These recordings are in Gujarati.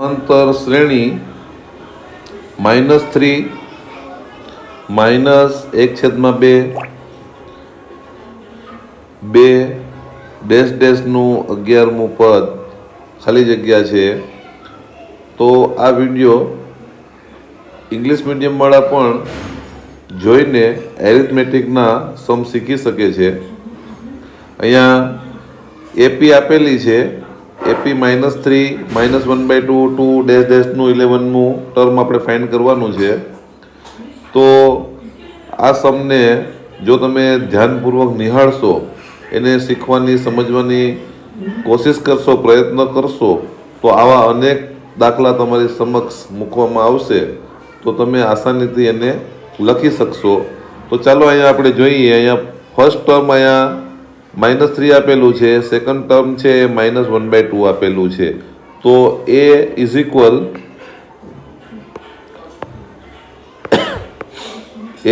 સમાંતર શ્રેણી માઇનસ થ્રી માઇનસ એક છેદમાં બે બે ડેશ ડેશનું અગિયારમું પદ ખાલી જગ્યા છે. તો આ વીડિયો ઇંગ્લિશ મીડિયમવાળા પણ જોઈને એરિથમેટિકના સમ શીખી શકે છે. અહીંયા એપી આપેલી છે. AP minus three minus one by two two dash ડેશનું ઇલેવનનું ટર્મ આપણે ફાઇન્ડ કરવાનું છે. તો આ સમને જો તમે ધ્યાનપૂર્વક નિહાળશો, એને શીખવાની, સમજવાની કોશિશ કરશો, પ્રયત્ન કરશો, તો આવા અનેક દાખલા તમારી સમક્ષ મૂકવામાં આવશે. તો તમે આસાનીથી એને લખી શકશો. તો ચાલો અહીંયા આપણે જોઈએ, અહીંયા ફર્સ્ટ ટર્મ અહીંયા માઇનસ થ્રી આપેલું છે સેકન્ડ ટર્મ છે એ માઇનસ વન બાય ટુ આપેલું છે. તો A is equal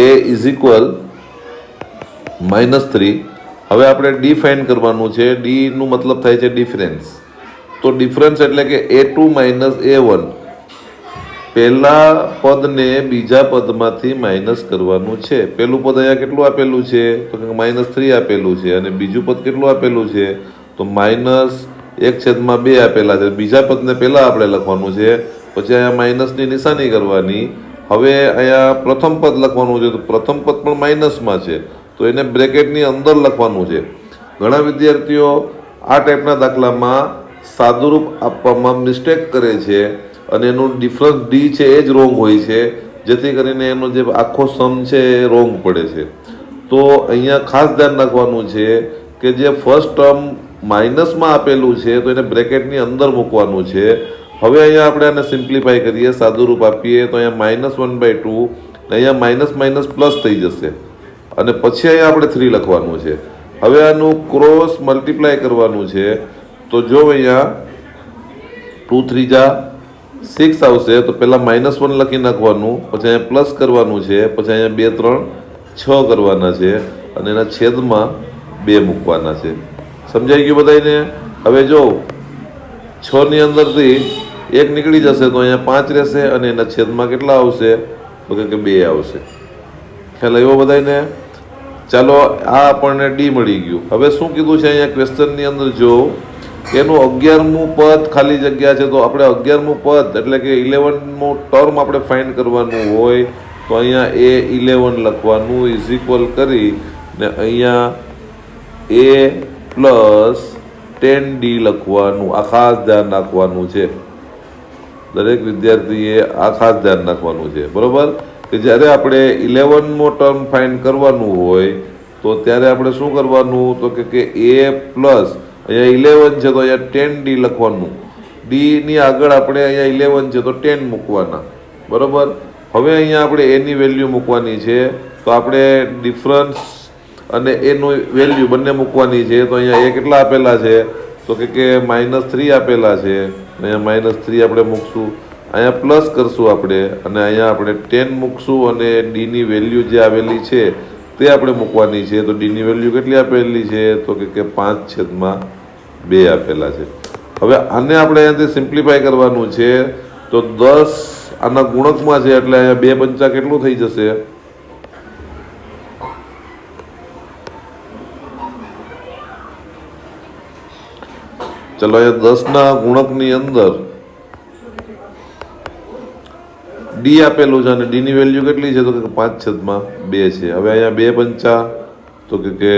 A is equal minus three. હવે આપણે ડી ફાઇન કરવાનું છે. ડીનું મતલબ થાય છે ડિફરન્સ તો ડિફરન્સ એટલે કે A two minus A one. પહેલા પદને બીજા પદમાંથી માઇનસ કરવાનું છે. પહેલું પદ અહીંયા કેટલું આપેલું છે? તો કે માઇનસ થ્રી આપેલું છે અને બીજું પદ કેટલું આપેલું છે? તો માઇનસ એક છેદમાં બે આપેલા છે. બીજા પદને પહેલાં આપણે લખવાનું છે. પછી અહીંયા માઇનસની નિશાની કરવાની. હવે અહીંયા પ્રથમ પદ લખવાનું છે. તો પ્રથમ પદ પણ માઇનસમાં છે. તો એને બ્રેકેટની અંદર લખવાનું છે. ઘણા વિદ્યાર્થીઓ આ ટાઈપના દાખલામાં સાદુરૂપ આપવામાં મિસ્ટેક કરે છે. અને એનું ડિફરન્સ ડી છે એ જ રોંગ હોય છે. જેથી કરીને એનો જે આખો સમ છે એ રોંગ પડે છે. તો અહીંયા ખાસ ધ્યાન રાખવાનું છે કે જે ફર્સ્ટ ટર્મ માઇનસમાં આપેલું છે તો એને બ્રેકેટની અંદર મૂકવાનું છે. હવે અહીંયા આપણે આને સિમ્પ્લિફાઈ કરીએ, સાદુરૂપ આપીએ, તો અહીંયા માઇનસ વન બાય ટુ અહીંયા માઇનસ માઇનસ પ્લસ થઈ જશે. અને પછી અહીંયા આપણે થ્રી લખવાનું છે. હવે આનું ક્રોસ મલ્ટીપ્લાય કરવાનું છે. તો જો અહીંયા ટુ થ્રી જા સિક્સ આવશે, તો પહેલાં માઇનસ વન લખી નાખવાનું, પછી અહીંયા પ્લસ કરવાનું છે, પછી અહીંયા બે, ત્રણ, છ કરવાના છે, અને એના છેદમાં બે મૂકવાના છે. સમજાઈ ગયું બધાને હવે જો છની અંદરથી એક નીકળી જશે, તો અહીંયા પાંચ રહેશે, અને એના છેદમાં કેટલા આવશે? તો કે બે આવશે. ખ્યાલ આવ્યો બધાને ચાલો, આ આપણને ડી મળી ગયું. હવે શું કીધું છે અહીંયા ક્વેશ્ચનની અંદર? જો એનું અગિયારમું પદ ખાલી જગ્યા છે, તો આપણે અગિયારમું પદ, એટલે કે ઇલેવનમું ટર્મ આપણે ફાઇન્ડ કરવાનું હોય, તો અહીંયા એ ઇલેવન લખવાનું ઇઝ ઇક્વલ કરી ને અહીંયા એ પ્લસ ટેન ડી લખવાનું, આ ખાસ ધ્યાન રાખવાનું છે. દરેક વિદ્યાર્થીએ આ ખાસ ધ્યાન રાખવાનું છે, બરાબર? કે જ્યારે આપણે ઇલેવનમો ટર્મ ફાઇન્ડ કરવાનું હોય, તો ત્યારે આપણે શું કરવાનું? તો કે એ પ્લસ અહીંયા ઇલેવન છે તો અહીંયા ટેન ડી લખવાનું. ડી ની આગળ આપણે અહીંયા ઇલેવન છે તો ટેન મૂકવાના. બરોબર? હવે અહીંયા આપણે એની વેલ્યુ મૂકવાની છે. તો આપણે ડિફરન્સ અને એનું વેલ્યુ બંને મૂકવાની છે. તો અહીંયા એ કેટલા આપેલા છે? તો કે કે માઇનસ થ્રી આપેલા છે. અહીંયા માઇનસ થ્રી આપણે મૂકશું. અહીંયા પ્લસ કરશું આપણે. અને અહીંયા આપણે ટેન મૂકશું અને ડીની વેલ્યુ જે આવેલી છે તે આપણે મૂકવાની છે. તો ડીની વેલ્યુ કેટલી આપેલી છે? તો કે કે પાંચ છેદમાં બે આપેલા છે. હવે આને આપણે અહીંયાથી સિમ્પ્લિફાય કરવાનું છે. તો દસ આના ગુણકમાં છે એટલે અહીંયા બે પંચા કેટલું થઈ જશે? ચલો, અહીંયા દસના ગુણકની અંદર ડી આપેલું છે અને ડીની વેલ્યુ કેટલી છે? તો કે પાંચ છેદમાં બે છે. હવે અહીંયા બે પંચા, તો કે કે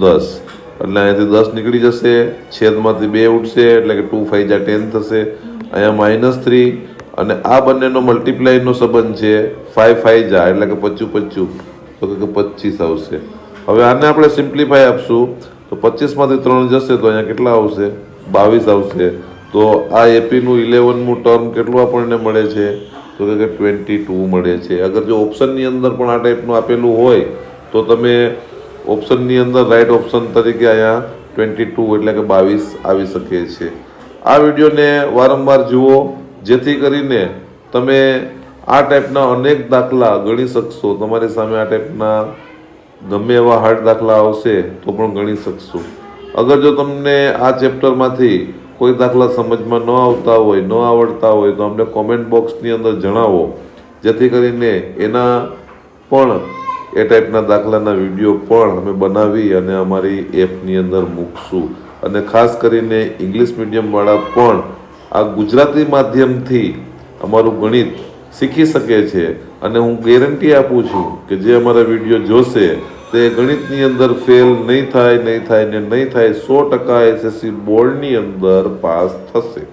દસ. એટલે અહીંયાથી દસ નીકળી જશે, છેદમાંથી બે ઉઠશે એટલે કે ટુ ફાઈવ જા ટેન થશે. અહીંયા માઇનસ થ્રી અને આ બંનેનો મલ્ટીપ્લાયનો સંબંધ છે ફાઈવ ફાઈવ જા, એટલે કે પચું પચું તો કે પચીસ આવશે. હવે આને આપણે સિમ્પ્લિફાય આપશું. તો પચીસમાંથી ત્રણ જશે, તો અહીંયા કેટલા આવશે? બાવીસ આવશે. તો આ એપીનું ઇલેવનમું ટર્મ કેટલું આપણને મળે છે? તો કે ટ્વેન્ટી ટુ મળે છે. અગર જો ઓપ્શનની અંદર પણ આ ટાઈપનું આપેલું હોય, તો તમે ઓપ્શનની અંદર રાઈટ ઓપ્શન તરીકે અહીંયા ટ્વેન્ટી ટુ એટલે કે બાવીસ આવી શકે છે. આ વિડીયોને વારંવાર જુઓ, જેથી કરીને તમે આ ટાઈપના અનેક દાખલા ગણી શકશો. તમારી સામે આ ટાઈપના ગમે એવા હાર્ડ દાખલા આવશે, તો પણ ગણી શકશો. અગર જો તમને આ ચેપ્ટરમાંથી કોઈ દાખલા સમજમાં ન આવતા હોય, ન આવડતા હોય, તો અમને કોમેન્ટ બોક્સની અંદર જણાવો. જેથી કરીને એના પણ એ ટાઈપના દાખલાના વીડિયો પણ અમે બનાવી અને અમારી એપની અંદર મૂકશું. અને ખાસ કરીને ઇંગ્લિશ મીડિયમવાળા પણ આ ગુજરાતી માધ્યમથી અમારું ગણિત શીખી શકે છે. અને હું ગેરંટી આપું છું કે જે અમારા વીડિયો જોશે તે ગણિતની અંદર ફેલ નહીં થાય નહીં થાય ને નહીં થાય, સો ટકા એસએસસી બોર્ડની અંદર પાસ થશે.